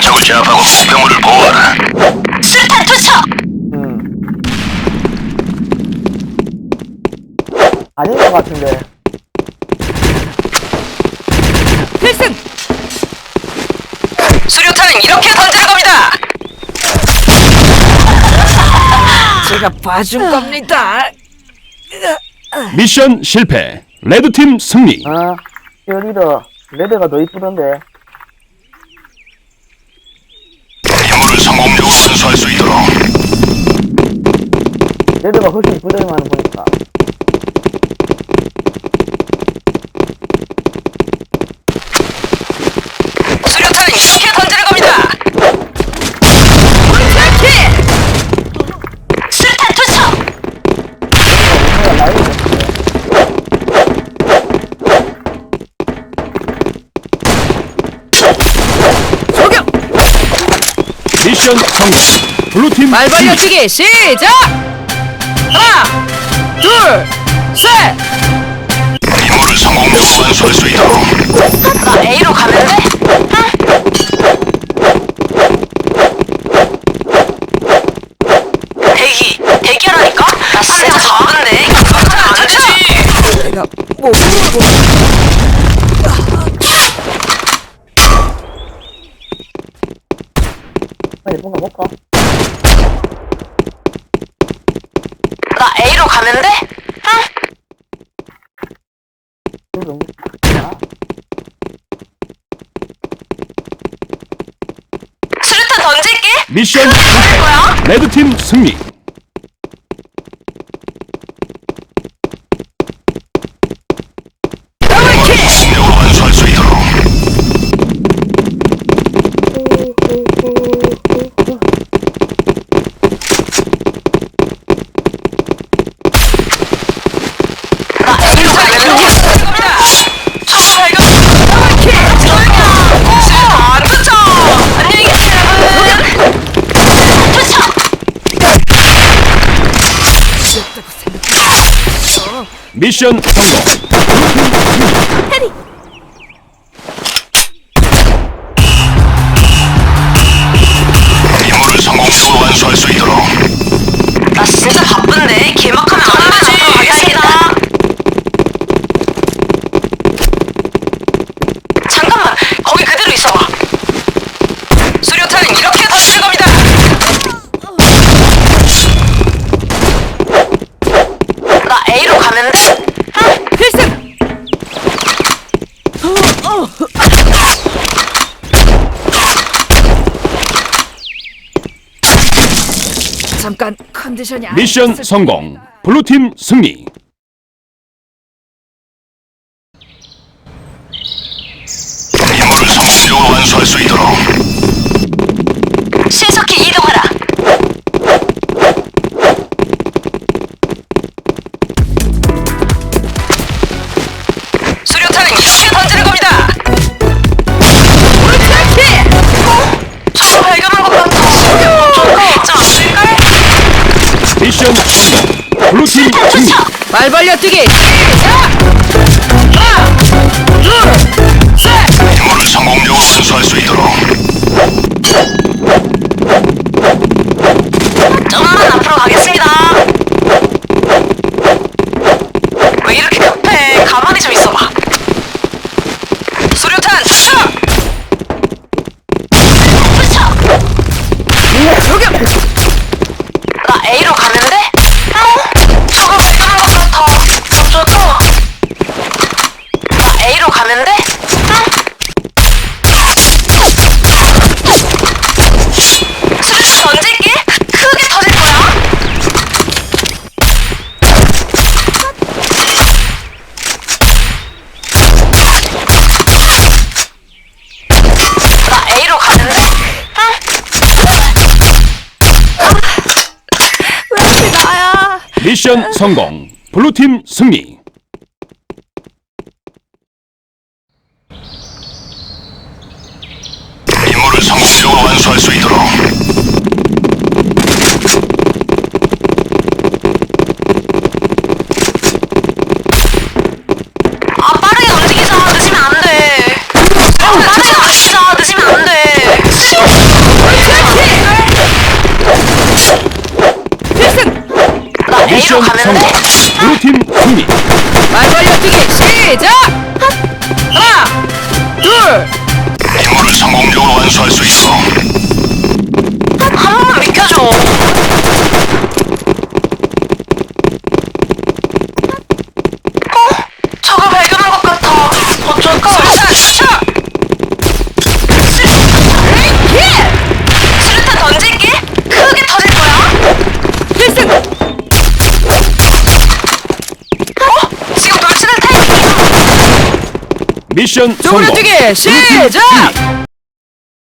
적을 제압하고 목표물을 보호하라. 수류탄 투척! 음. 아닌 것 같은데. 필승! 수류탄은 이렇게 던지는 겁니다! 제가 봐준 겁니다. 미션 실패. 레드팀 승리. 아, 시어리더. 레드가 더 이쁘던데. 임무를 성공적으로 완수할 수 있도록 레드가 훨씬 이쁘더만 보니까. 미션 성공. 블루팀 말 승리. 벌려치기 시작! 하나, 둘, 셋! 임무를 성공적으로 완수할 수 있도록 나 A로 가면 돼? 가면 돼? 응? 그럼. 아, 수류탄 던질게! 미션 실패. 거야? 레드팀 승리. 미션 성공. 임무를 성공적으로 완수할 수 있도록 나 진짜 바쁜데 개막하면 안 되지. 가겠습니다. 잠깐만, 거기 그대로 있어봐. 수류탄은 이렇게 던지는 겁니다. 나 A로 잠깐 컨디션이 안 미션 성공. 블루팀 승리. 미션 성공. 블루팀 승리. 말 벌려뛰기 시작! 하나, 둘, 셋! 임무를 성공적으로 완수할 수 있도록 미션 성공. 블루팀 승리. 임무를 성공적으로 완수할 수 있도록 아 빠르게 움직이자 늦으면 안 돼. 빠르게 가자 늦으면 안 A로 미션 성공. 블루팀 승리. 말 벌려 뛰기 시작! 하나, 둘, 임무를 성공적으로 완수할 수 있도록 한 번만 비켜줘. 어? 적을 발견한 것 같아. 어쩔까? 미션 성공. 쪼그려뛰기 시작!